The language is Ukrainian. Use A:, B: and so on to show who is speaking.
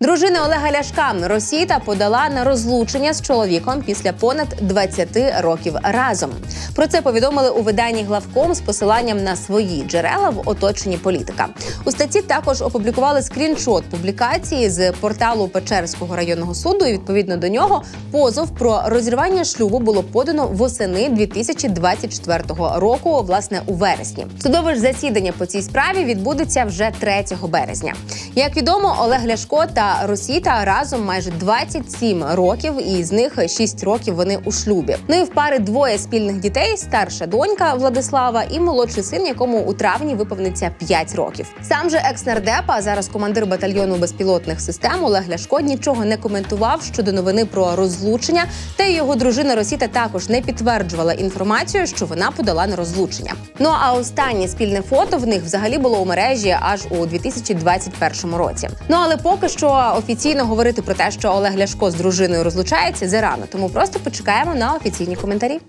A: Дружина Олега Ляшка Росіта подала на розлучення з чоловіком після понад 20 років разом. Про це повідомили у виданні главком з посиланням на свої джерела в оточенні політика. У статті також опублікували скріншот публікації з порталу Печерського районного суду. І відповідно до нього позов про розірвання шлюбу було подано восени 2024 року, власне, у вересні. Судове ж засідання по цій справі відбудеться вже 3 березня. Як відомо, Олег Ляшко та Росіта разом майже 27 років, і з них 6 років вони у шлюбі. Ну і в пари двоє спільних дітей: старша донька Владислава і молодший син, якому у травні виповниться 5 років. Сам же екс-нардепа, зараз командир батальйону безпілотних систем Олег Ляшко нічого не коментував щодо новини про розлучення. Та й його дружина Росіта також не підтверджувала інформацію, що вона подала на розлучення. Ну а останнє спільне фото в них взагалі було у мережі аж у 2021 році. Ну але поки офіційно говорити про те, що Олег Ляшко з дружиною розлучається, зарано. Тому просто почекаємо на офіційні коментарі.